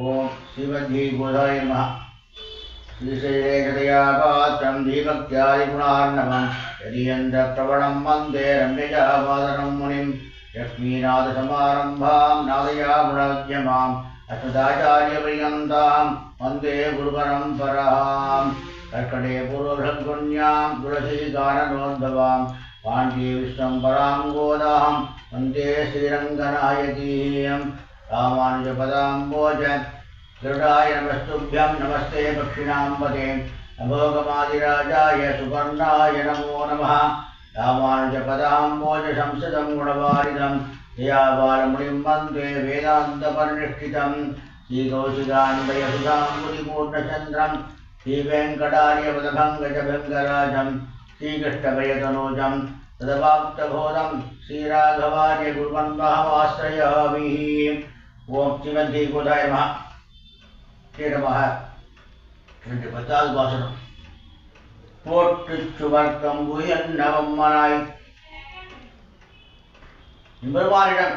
ॐ श्रीमद्गीबुधायमः नमः। पात्रम् धीभक्त्यादि पुर्नवम् यदि यन्दप्रवणं वन्दे रम्यजः पादरम् लक्ष्मीनाथसमारम्भां नादया गुणाज्ञमाम् अष्टदाचार्यपर्यन्तां वन्दे गुरुवरम् परहाम् कर्कटे पुरोहृगुण्यां दुरधिकानरोद्भवाम् पाण्डीविश्वं पराङ्गोदाहं वन्दे श्रीरङ्गनायकीयम् रामानुजपदाम्बोज। गरुडाय नमस्तुभ्यं नमस्ते पक्षिणाम्बते नभोगमादिराजाय सुपर्णाय नमो नमः। रामानुजपदाम्बोज संसदं गुणवारिदं दयाबालमुनिं वन्दे वेदान्तपरिनिष्ठितं श्रीकौशिकान्वयसुधाम्बुधिपूर्णचन्द्रं श्रीवेङ्कटार्यपदभङ्गजभङ्गराजं श्रीकृष्णभयतनूजं तदवाप्तबोधं श्रीराघवार्य गुरुवन्वहमाश्रयामि ஓம் சிவந்தி கோதாய மகா ஸ்ரீரமாக ரெண்டு பத்தாவது பாசனம் போட்டு சுவர்க்கம் உயர்நவம்மனாய் பெருமானிடம்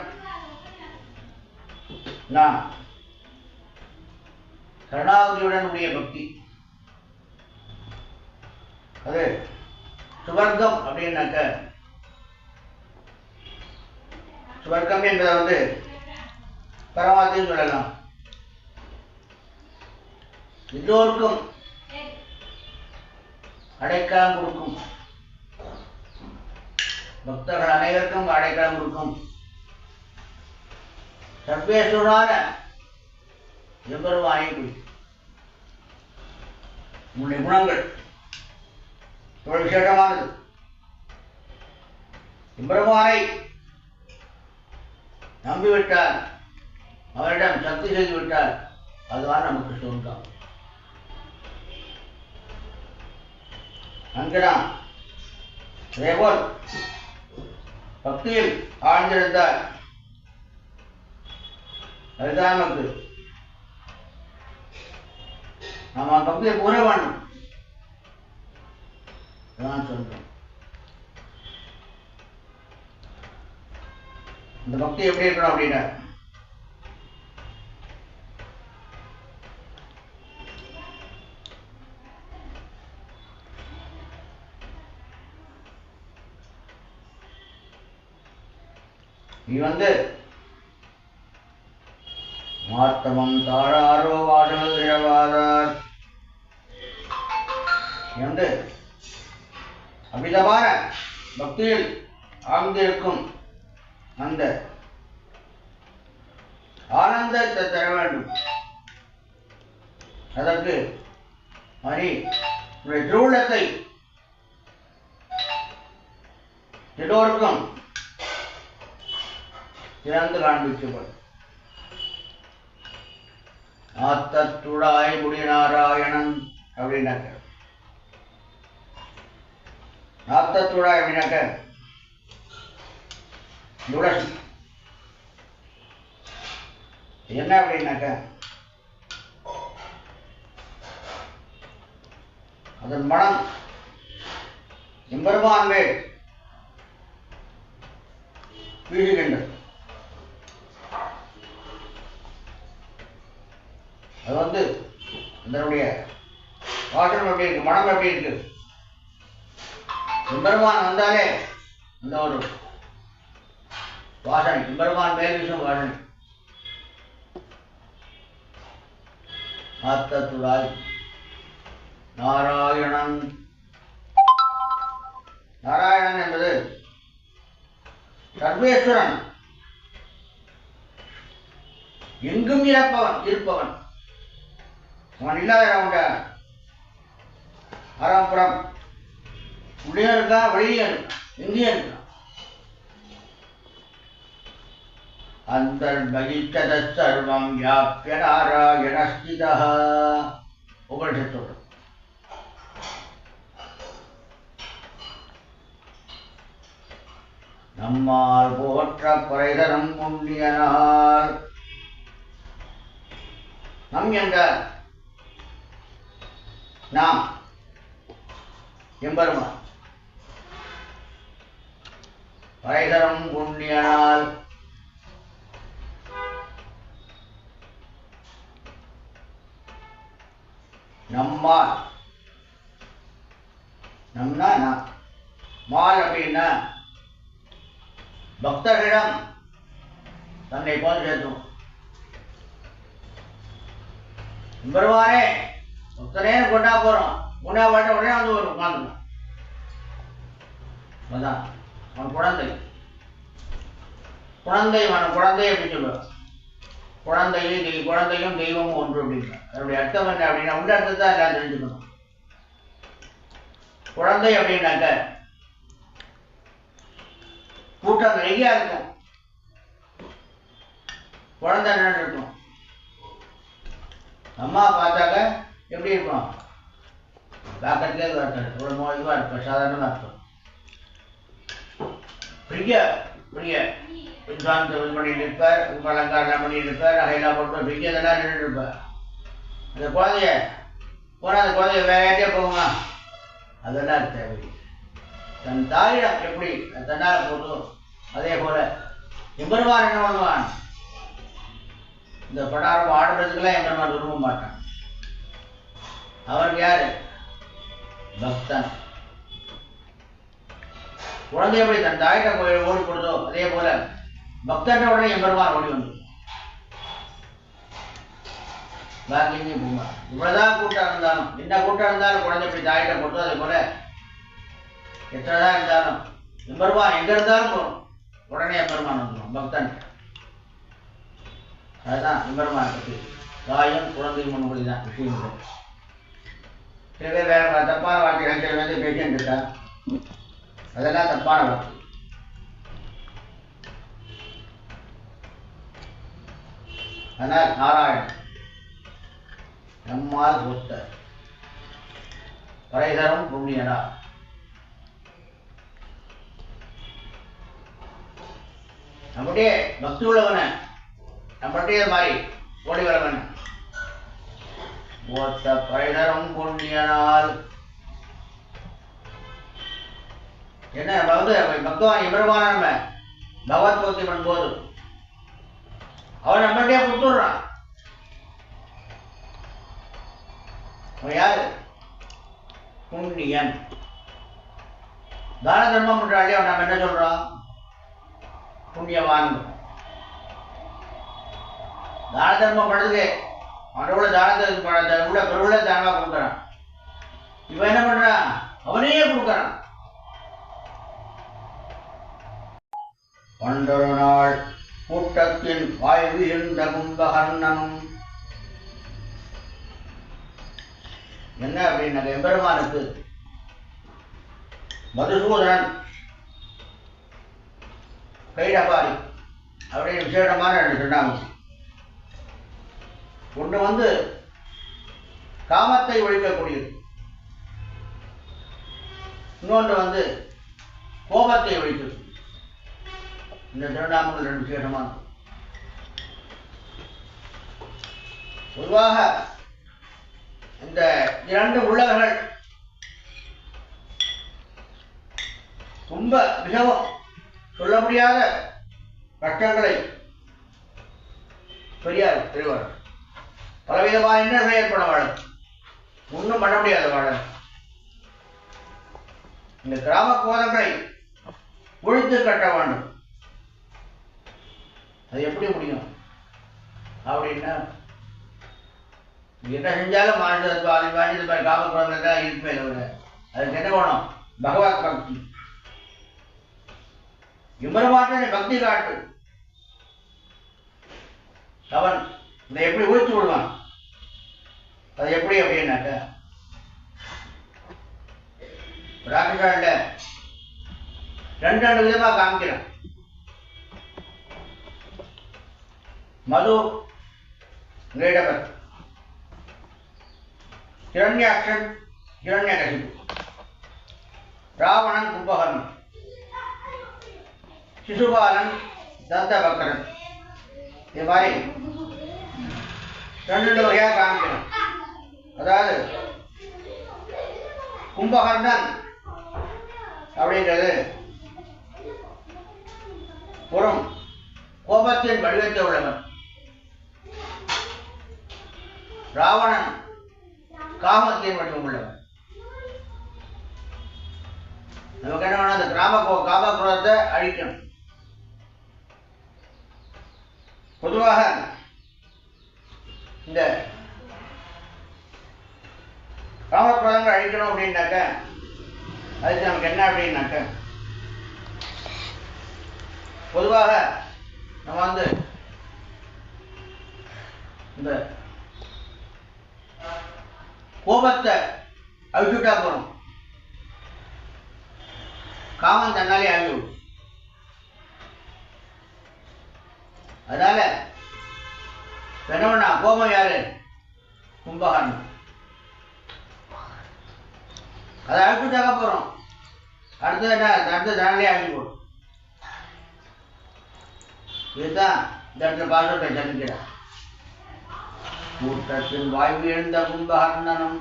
நான் சரணாகதியுடன் உடைய பக்தி அது சுவர்க்கம் அப்படின்னாக்க சுவர்க்கம் என்பதை வந்து பரமாத்தையும் சொல்லலாம். எல்லோருக்கும் அடைக்கலம் கொடுக்கும். பக்தர்கள் அனைவருக்கும் அடைக்கலம் கொடுக்கும். சர்வேஸ்வரான எம்பெருமானை குறிக்கும் உன்னுடைய குணங்கள் இவ்வளவு விசேஷமானது. எம்பெருமானை நம்பிவிட்டார். அவரிடம் சக்தி செய்துவிட்டால் அதுதான் நமக்கு சொந்தம் அங்கதான் அதேபோல் பக்தியில் ஆழ்ந்திருந்தால் அதுதான் நமக்கு. நம்ம பக்தியை கூற வேண்டும். அதான் சொல்றோம். இந்த பக்தி எப்படி இருக்கணும் அப்படின்னா நீ வந்து. மாத்தமம் தாழாரோ வாசனல் இழவாதார் நீ வந்து. அமிதமான பக்தியில் ஆழ்ந்திருக்கும் அந்த ஆனந்தத்தை தர வேண்டும். அதற்கு மணி உன்னுடைய திருவுள்ளத்தை எல்லோருக்கும் சிறந்து காண்பிக்கப்படும் ஆத்தத்துடாய் முடிநாராயணன் அப்படின்னாக்க. ஆத்தத்துடாய் அப்படின்னாக்க துளசி என்ன அப்படின்னாக்க. அதன் மனம் எம்பெருமான் மேல் வீசுகின்றது அது வந்து அதனுடைய வாசனம் எப்படி இருக்கு? மனம் எப்படி இருக்கு? எம்பெருமான் வந்தாலே அந்த ஒரு வாசனை. எம்பெருமான் மேல் வீசும் வாசனை. ஆத்தத்துடாய் நாராயணன். நாராயணன் என்பது சர்வேஸ்வரன். எங்கும் இழப்பவன் இருப்பவன். அவன் இல்லாத உண்ட ஆறாம்புறம் உள்ளே இருக்கா வெளியே இருக்கா எங்கேயும் இருக்கான் அந்தர்பகித்தத சர்வம் வியாபிய நாராயணஸ்திதா உபனிஷத்தோடு. நம்மால் போற்ற குறைதரம் புண்ணியனால் நம் என்ற நாம். எம்பெருமான் பரைதரம் புண்ணியனால். நம்மால். நம்னா நாம் மால் அப்படின்னா பக்தர்களிடம் தன்னை போது சேர்த்தும் பெருமானே பக்தனேன்னு கொண்டா போறோம். உடனே வாட்ட உடனே வந்து ஒரு உட்காந்துடும் அதான். அவன் குழந்தை. குழந்தை அவன் குழந்தை அப்படின்னு சொல்லுவான் குழந்தையும் தெய் குழந்தையும் தெய்வமும் ஒன்று அப்படின்னா அதனுடைய அர்த்தம் என்ன அப்படின்னா உள்ள அர்த்தத்தை எல்லாம் தெரிஞ்சுக்கணும். குழந்தை அப்படின்னாக்க கூட்டம் நிறைய இருக்கும். குழந்தை என்ன இருக்கும். அம்மா பார்த்தாக்க எப்படி இருக்கும்? பார்க்கறதுக்கே இதுவாக இவ்வளோ இதுவாக இருக்கும் சாதாரணமாக இருக்கும் பெரிய பெரிய வித்வான் பண்ணிட்டு இருப்பார் உங்க அலங்காரம் பண்ணிட்டு இருப்பார் நகையெல்லாம் போட்டு பெரிய இதெல்லாம் நின்றுட்டு இருப்பார் அந்த குழந்தைய போனால் அந்த குழந்தைய வேலையாட்டே போகுமா? அதெல்லாம் தேவை தன் தாயிடம் எப்படி தன்னால் போதோ அதே போல எம்பெருமான் என்ன பண்ணுவான்? இந்த படாரம் ஆடுறதுக்கெல்லாம் எம்பெருமான் விரும்ப மாட்டான். அவர் யாரு? பக்தன். குழந்தை எப்படி தன் தாயிட்ட கோயில் ஓடி கொடுத்தோ அதே போல பக்தர்கிட்ட உடனே எம்பெருமான் ஓடி வந்து. பாக்கி எங்கேயும் இவ்வளவுதான் கூட்டம் இருந்தாலும் என்ன கூட்டம் இருந்தாலும் குழந்தை எப்படி தாயிட்ட கொடுத்தோ அதே போல எத்தனைதான் இருந்தாலும் எம்பெருமான் எங்க இருந்தாலும் போகணும் உடனே எம்பெருமான் வந்துடும் பக்தன். அதுதான் எம்பெருமான் பற்றி தாயும் குழந்தையும் ஒன்று தான் விஷயம் சில பேர் வேற தப்பான வார்த்தைகள் சில வந்து பேசிட்டு இருக்கா அதெல்லாம் தப்பான வார்த்தை. அதனால் நாராயணன் நம்மால் ஒத்த பரைதரும் புண்ணியனா? நம்முடைய பக்தி உள்ளவன நம்மளுடைய மாதிரி ஓடி வரவன்? ஒத்த பரைதரும் புண்ணியனால். என்ன நம்ம வந்து பக்தவான் எம்பெருமான நம்ம? பகவத் பக்தி பண்ணும்போது. அவன் நம்மகிட்டே கொடுத்துடுறான். அவன் யாரு? புண்ணியன். தான தர்மம் பண்றாளே அவன் நம்ம என்ன சொல்றோம் புண்ணியவான். தான தர்மம் பண்ணுறதுக்கு அவனோட தானத்தை கூட பெருவுள்ள தானமா கொடுக்குறான். இவன் என்ன பண்றான் அவனையே கொடுக்குறான். ஒன்றொரு நாள் கூட்டத்தின் வாய்வு இருந்த கும்பகர்ணனும் என்ன அப்படின்னாக்க எம்பெருமானுக்கு மதுசூதனன் கைடபாரி அப்படின்னு விசேடமான சொன்னாங்க. ஒன்று வந்து காமத்தை ஒழிக்கக்கூடியது. இன்னொன்று வந்து கோபத்தை ஒழிக்கிறது. இந்த திருநாமங்கள் ரெண்டு விசேஷமான பொதுவாக இந்த இரண்டு உள்ளவர்கள் ரொம்ப மிகவும் சொல்ல முடியாத கஷ்டங்களை பெரியார் தெரிவார்கள் பலவிதமா என்ன ஏற்பட வாழும். ஒன்றும் பண்ண முடியாது வாழ. இந்த கிராம கோதங்களை ஒழித்து கட்ட வேண்டும். அது எப்படி முடியும்? அப்படின்னா என்ன செஞ்சாலும் மாநில காம காமக்குறவங்க தான் இருப்பே தவிர அதுக்கு என்ன வேணும்? பகவத் பக்தி. இம்பரமாட்டனை பக்தி காட்டு. அவன் இதை எப்படி ஒழித்து விடுவான் அது எப்படி அப்படின்னாக்க ராகசாண்ட ரெண்டு ரெண்டு விதமா காமிக்கிறான் மது கிரீடவர் ஹிரண்யாட்சன் ஹிரண்யகசிபு ராவணன் கும்பகர்ணன் சிசுபாலன் தந்தபக்கரன் இது மாதிரி ரெண்டு ரெண்டு வகையாக காமிக்கணும் அதாவது கும்பகர்ணன் அப்படின்றது புறம் கோபத்தின் வடிவத்தை உள்ளவன். ராவணன் காமத்தின் வடிவம் உள்ளவன். நமக்கு என்ன வேணும்? அந்த கிராம கோ- அழிக்கணும். பொதுவாக இந்த காமக்ரோதங்கள் அழிக்கணும் அப்படின்னாக்க அதுக்கு நமக்கு என்ன அப்படின்னாக்க பொதுவாக நம்ம வந்து இந்த கோபத்தை அழிச்சுட்டா போறோம். காமம் தன்னாலே அழிவிடும் அதனால என்ன பண்ணா கோபம் யாரு? கும்பகர்ணம் அதை அழிச்சுட்டாக்க போகிறோம் அடுத்தது என்ன? அடுத்தது தன்னாலே அழிஞ்சு போடும் இதுதான் இந்த இடத்துல பாசுரத்தை ஜனிக்கிறா கூட்டத்தின் வாய்வு எழுந்த கும்பகர்ணனும்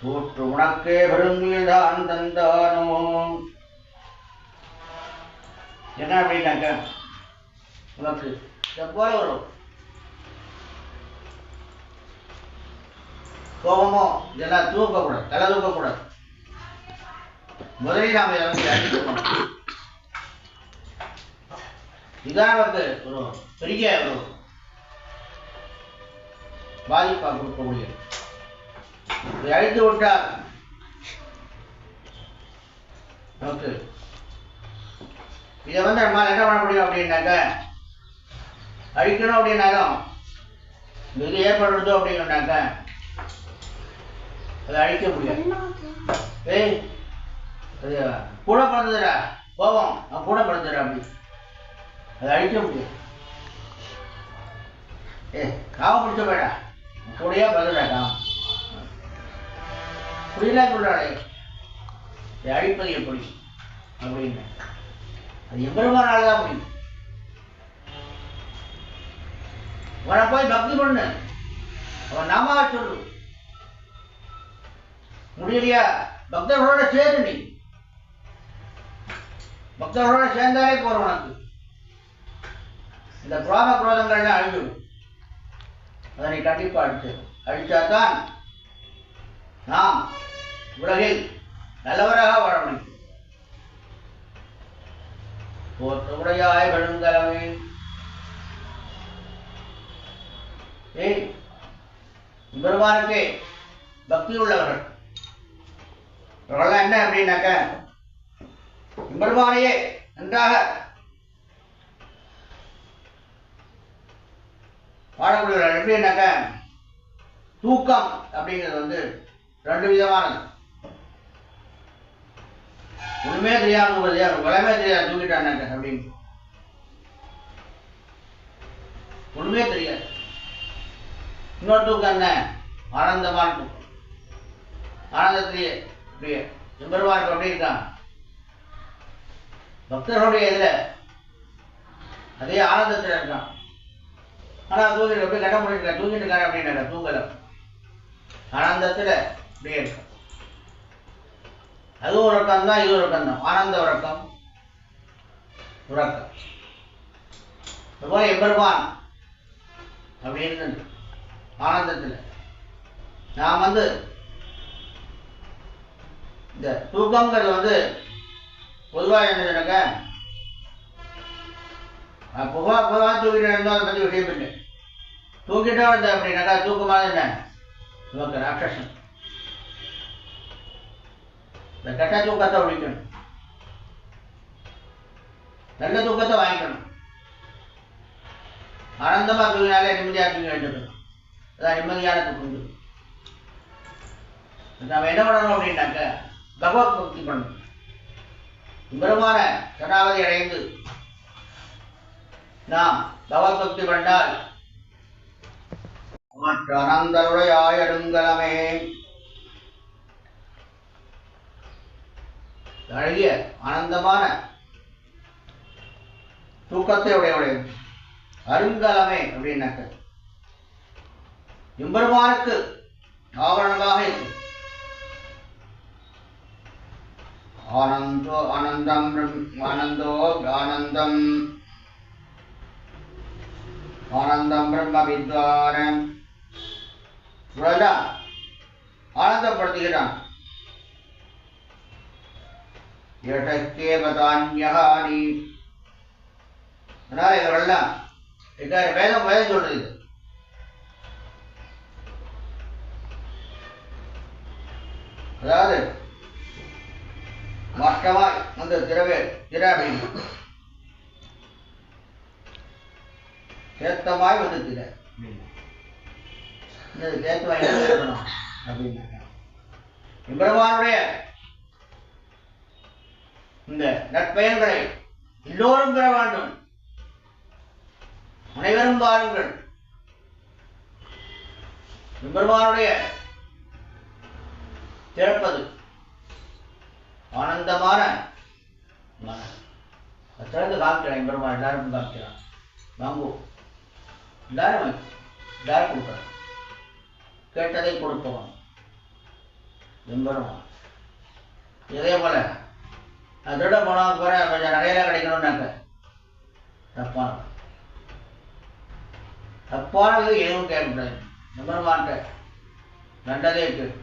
கூற்று உனக்கே பெருங்குயதான் தந்தானோ என்ன அப்படின்னாக்க உனக்கு எப்போல வரும்? கோபமோ இதெல்லாம் தூக்கக்கூடாது தலை தூக்கக்கூடாது முதலில் நாம் இதை வந்து ஒரு பெரிய ஒரு பாதிப்பா கொடுக்கக்கூடியது இதை அழித்து விட்டால் நமக்கு இதை வந்து நம்மால் என்ன பண்ண முடியும் அப்படின்னாக்க அழிக்கணும் அப்படின்னாலும் இது ஏற்படுறதோ அப்படின்னாக்க அதை அழிக்க முடியாது. ஏய் அது கூட பிறந்ததுடா கோபம். அவன் கூட பிறந்ததுடா அப்படி. அதை அழிக்க முடியாது. ஏ காவ பிடிச்ச போயிடா கூடயே பிறந்தடா காவம் புரியல சொல்றாளே. இதை அழிப்பது எப்படி? அப்படின்னு. அது எம்பெருமானால தான் முடியும். அவனை போய் பக்தி பண்ணு. அவன் நாமா சொல்லு முடியலையா? பக்தர்களோட சேரு நீ பக்தர்களோட சேர்ந்தாலே போறோம் உனக்கு. இந்த புராண குரோதங்கள்லாம் அழிஞ்சிடும் அதை நீ கண்டிப்பா அழிச்சு அழிச்சாதான் நாம் உலகில் நல்லவராக வாழ முடியும். போற்றுடையாய் பெருங்கலமே ஏய் பெருமானுக்கு பக்தி உள்ளவர்கள். இவர்கள்லாம் என்ன அப்படின்னாக்க பெருமானையே நன்றாக வாழக்கூடியவர்கள் எப்படின்னாக்க தூக்கம் அப்படிங்கிறது வந்து ரெண்டு விதமானது. ஒண்ணுமே தெரியாம ஒரு உலகமே தெரியாது தூங்கிட்டானாக்க அப்படின்னு. ஒண்ணுமே தெரியாது. இன்னொரு தூக்கம் என்ன? ஆனந்தமான தூக்கம். ஆனந்தத்திலேயே இப்படி எம்பெருமான் எப்படி இருக்கான் பக்தர்களுடைய இதுல அதே ஆனந்தத்துல இருக்கான். ஆனா தூங்கிட்டு அப்படியே கட்ட முடியல தூங்கிட்டு இருக்காரு அப்படின்னு தூங்கல. ஆனந்தத்துல அப்படியே இருக்கும் அது ஒரு உறக்கம் தான் இது ஒரு உறக்கம் தான். ஆனந்த உறக்கம் உறக்கம். அதுபோல எம்பெருமான் அப்படின்னு ஆனந்தத்துல. நான் வந்து இந்த தூக்கங்கிறது வந்து பொதுவாக என்னதுனாக்க பொதுவாக பொதுவாக தூக்கிட்டு இருந்தால் அதை பற்றி விஷயம் இல்லை. தூக்கிட்டோம் இருந்த அப்படின்னாக்கா தூக்கமாக என்ன? நமக்கு ராட்சசன். இந்த கெட்ட தூக்கத்தை ஒழிக்கணும். நல்ல தூக்கத்தை வாங்கிக்கணும். ஆனந்தமா தூங்கினாலே நிம்மதியா தூங்கி வேண்டும் அதான் நிம்மதியான தூக்கம். நம்ம என்ன பண்ணணும் அப்படின்னாக்க பகவத் பக்தி பண்ணும் பெருமான சரணாகதி அடைந்து நாம் பகவத் பக்தி பண்ணால் மற்ற அழகிய ஆனந்தமான தூக்கத்தை உடையவுடைய அருங்கலமே அப்படின்னாக்க எம்பெருமானுக்கு ஆவரணமாக இருக்கும் ஆனந்தோ ஆனந்தம் பிரம்- ஆனந்தோ ஆனந்தம். ஆனந்தம் பிரம்ம வித்வான். இவ்வளவுதான் ஆனந்தப்படுத்துகிறான். எட்டக்கேபதான்யகானி அதனால இவரெல்லாம் இதாரு வேதம் வேதம் சொல்றது. அதாவது மட்டமாய் அந்த திரவே திர சேத்தமாய் வந்து திர. இந்த சேத்தமாய் என்ன எம்பெருமானுடைய இந்த நற்பயன்களை எல்லோரும் பெற வேண்டும். அனைவரும் பாருங்கள். எம்பெருமானுடைய திறப்பது. ஆனந்தமான மனம் திறந்து காமிக்கிறான் எம்பெருமான் எல்லாருக்கும் காமிக்கிறான் வாங்கோ. எல்லாரும் எல்லாரும் கொடுக்குறான் கேட்டதை கொடுப்பவன். எம்பெருமான் இதே போல நான் திருட போனவங்க போற கொஞ்சம் நிறைய கிடைக்கணும்னாக்க தப்பான தப்பானது எதுவும் கேட்கக்கூடாது. எம்பெருமான்ட்ட நல்லதே கேட்டு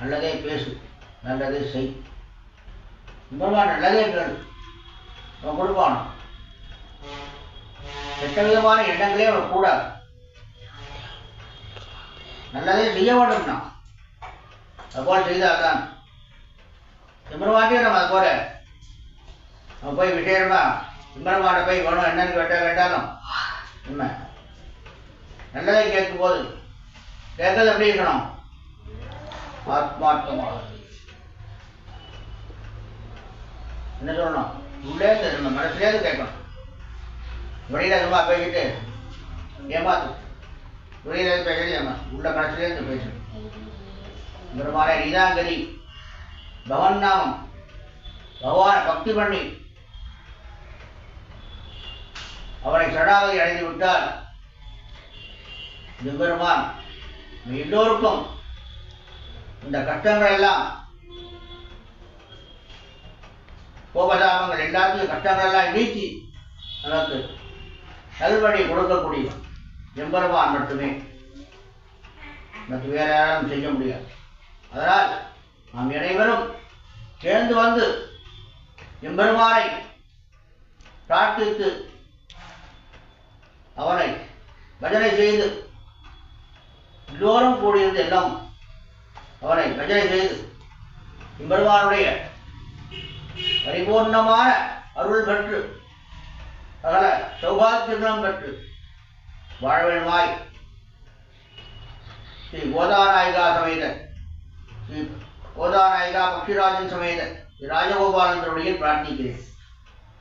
நல்லதே பேசு. நல்லது செய். எம்பெருமான் நல்லதே கேளு. அவன் கொடுப்பான் கெட்ட விதமான எண்ணங்களே அவன் கூடாது. நல்லதே செய்ய வேண்டும்னா. அதுபோல் செய்தால்தான். சிம்மரமாட்டியும் நம்ம அது போல. நம்ம போய் விட்டேருமா எம்பெருமாட்ட போய் வேணும் என்னன்னு கேட்டால் கேட்டாலும். உண்மை நல்லதை கேட்கும் போது கேட்கறது எப்படி இருக்கணும்? ஆத்மார்த்தமாக என்ன சொல்லணும்? உள்ளே இருந்து நம்ம மனசுலேயே கேட்கணும். வெளியில சும்மா போய்கிட்டு ஏமாத்து. வெளியில இருந்து பேசி ஏமா உள்ள மனசுலேயே இருந்து பேசணும் பெருமாளை நீதாங்கரி பகவன் நாமம். பகவான பக்தி பண்ணி. அவரை சரணாகதி அடைந்து விட்டால் பெருமான் எல்லோருக்கும் இந்த கஷ்டங்கள் எல்லாம் கோபதாபங்கள் எல்லாத்தையும் கஷ்டங்கள் எல்லாம் நீக்கி நமக்கு நல்வழி கொடுக்கக்கூடிய எம்பெருமான் மட்டுமே. நமக்கு வேற யாரும் செய்ய முடியாது. அதனால் நாம் அனைவரும் சேர்ந்து வந்து எம்பெருமானை பிரார்த்தித்து அவனை பஜனை செய்து எல்லோரும் கூடியிருந்து எல்லாம் அவனை பஜனை செய்து எம்பெருமானுடைய பரிபூர்ணமான அருள் பெற்று சகல சௌபாகியங்களும் பெற்று வாழ வேண்டுமாய். ஸ்ரீ கோதாநாயகா சமேத ஸ்ரீ கோதாநாயகா பக்ஷிராஜன் சமேத ஸ்ரீ ராஜகோபாலன் திருவடியில் பிரார்த்திக்கிறேன்.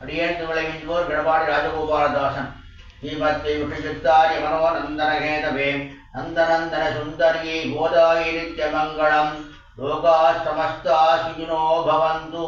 அடியேன் விளைவிந்தோர் கிடபாடி ராஜகோபாலதாசன் ஸ்ரீமத்தை விஷயுத்தாரிய மனோநந்தனகேதவே நந்தநந்தன சுந்தரியை கோதாயை மங்களம் லோகா சமஸ்தா சுகினோ பவந்து.